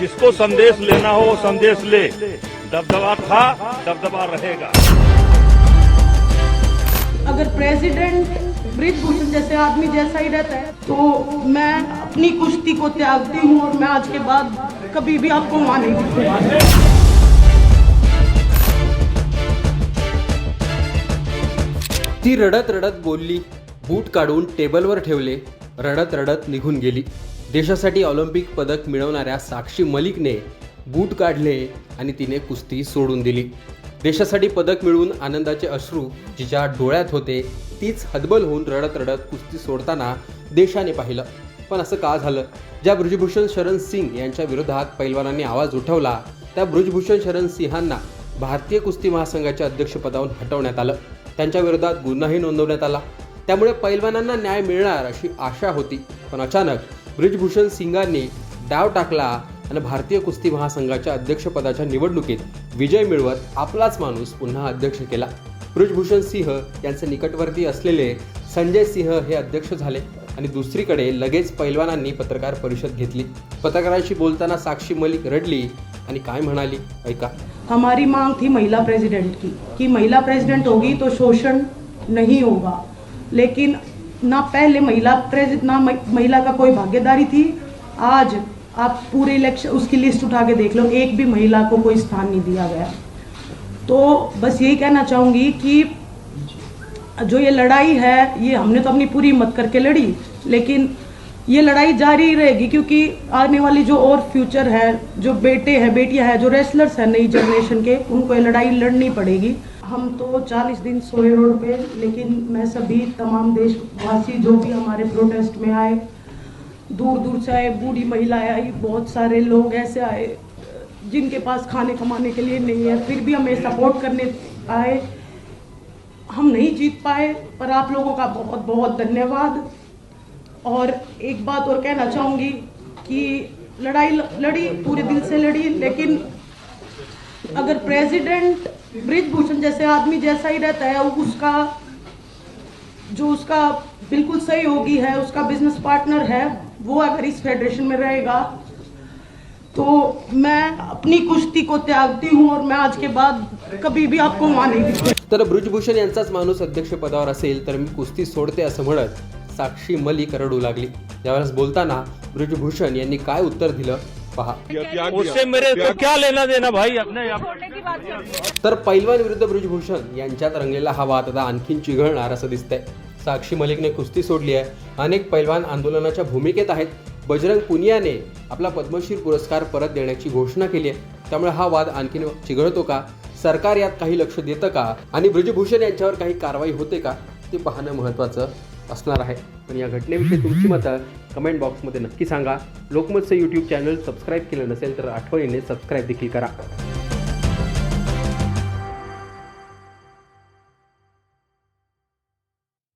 जिसको संदेश लेना हो वो संदेश ले। दबदबा था दबदबा रहेगा। अगर प्रेसिडेंट ब्रिजभूषण जैसे आदमी जैसा ही रहता है तो मैं अपनी कुश्ती को त्यागती हूँ और मैं आज के बाद कभी भी आपको वहाँ नहीं दिखूँगा। ती रडत रडत बोलली बूट काढून टेबलवर ठेवले रडत रडत निघून गेली. देशासाठी ऑलिम्पिक पदक मिळवणाऱ्या साक्षी मलिकने बूट काढले आणि तिने कुस्ती सोडून दिली. देशासाठी पदक मिळवून आनंदाचे अश्रू जिच्या डोळ्यात होते तीच हदबल होऊन रडत रडत कुस्ती सोडताना देशाने पाहिलं. पण असं का झालं? ज्या ब्रजभूषण शरण सिंग यांच्या विरोधात पैलवानांनी आवाज उठवला त्या ब्रजभूषण शरण सिंहांना भारतीय कुस्ती महासंघाच्या अध्यक्षपदावरून हटवण्यात आलं. त्यांच्या विरोधात गुन्हाही नोंदवण्यात आला. त्यामुळे पैलवानांना न्याय मिळणार अशी आशा होती पण अचानक ब्रिजभूषण सिंगांनी डाव टाकला आणि भारतीय कुस्ती महासंघाच्या अध्यक्षपदाच्या निवडणुकीत विजय मिळवत आपलाच माणूस पुन्हा अध्यक्ष केला. ब्रिजभूषण सिंह यांचे निकटवर्ती असलेले संजय सिंह हे अध्यक्ष झाले आणि दुसरीकडे लगेच पैलवानांनी पत्रकार परिषद घेतली. पत्रकारांशी बोलताना साक्षी मलिक रडली आणि काय म्हणाली? ऐका. हमारी मांग थी महिला प्रेसिडेंट की कि महिला प्रेसिडेंट होगी तो शोषण नहीं होगा. लेकिन ना पहले महिला प्रेसिडेंट ना महिला का कोई भागीदारी थी, आज आप पूरे इलेक्शन, उसकी लिस्ट उठा के देख लो, एक भी महिला को कोई स्थान नहीं दिया गया। तो बस यही कहना चाहूँगी कि जो ये लड़ाई है, ये हमने तो अपनी पूरी हिम्मत करके लड़ी, लेकिन ये लड़ाई जारी रहेगी क्योंकि आने वाली जो और फ्यूचर है, जो बेटे हैं, बेटियाँ हैं, जो रेसलर्स हैं नई जनरेशन के, उनको ये लड़ाई लड़नी पड़ेगी। हम तो 40 दिन सोए रोड पे लेकिन मैं सभी तमाम देशवासी जो भी हमारे प्रोटेस्ट में आए दूर दूर से आए, बूढ़ी महिलाएँ आई, बहुत सारे लोग ऐसे आए, जिनके पास खाने कमाने के लिए नहीं है, फिर भी हमें सपोर्ट करने आए। हम नहीं जीत पाए, पर आप लोगों का बहुत बहुत धन्यवाद। और एक बात और कहना चाहूँगी कि लड़ाई लड़ी, पूरे दिल से लड़ी, लेकिन अगर प्रेसिडेंट ब्रिजभूषण जैसे आदमी जैसा ही रहता है, उसका, जो उसका बिल्कुल सहयोगी है, उसका बिज़नेस पार्टनर है, वो अगर इस फेडरेशन में रहेगा तो मैं अपनी कुश्ती को त्यागती हूँ और मैं आज के बाद कभी भी आपको दिखूँगी तर ब्रिजभूषण यांचाच माणूस अध्यक्षपदावर असेल, तर मी कुस्ती सोडते असं म्हणत साक्षी मलिक रडू लागली. यावेळेस बोलताना ब्रिजभूषण यांनी काय उत्तर दिलं? पहा. उससे मेरे को क्या लेना देना भाई? अपने तर पैलवान विरुद्ध ब्रिजभूषण यांच्यात रंगलेला हा वाद आता आणखीन चिघळणार असं दिसतंय. साक्षी मलिकने कुस्ती सोडली आहे. अनेक पैलवान आंदोलनाच्या भूमिकेत आहेत. बजरंग पुनियाने आपला पद्मश्री पुरस्कार परत देण्याची घोषणा केली आहे. त्यामुळे हा वाद आणखीन चिघळतो का? सरकार यात काही लक्ष देतं का? आणि ब्रिजभूषण यांच्यावर काही कारवाई होते का? ते पाहणं महत्त्वाचं असणार आहे. पण या घटनेविषयी तुमची मतं कमेंट बॉक्समध्ये नक्की सांगा. लोकमतचं यूट्यूब चॅनल सबस्क्राईब केलं नसेल तर आठवणीने सबस्क्राईब देखील करा.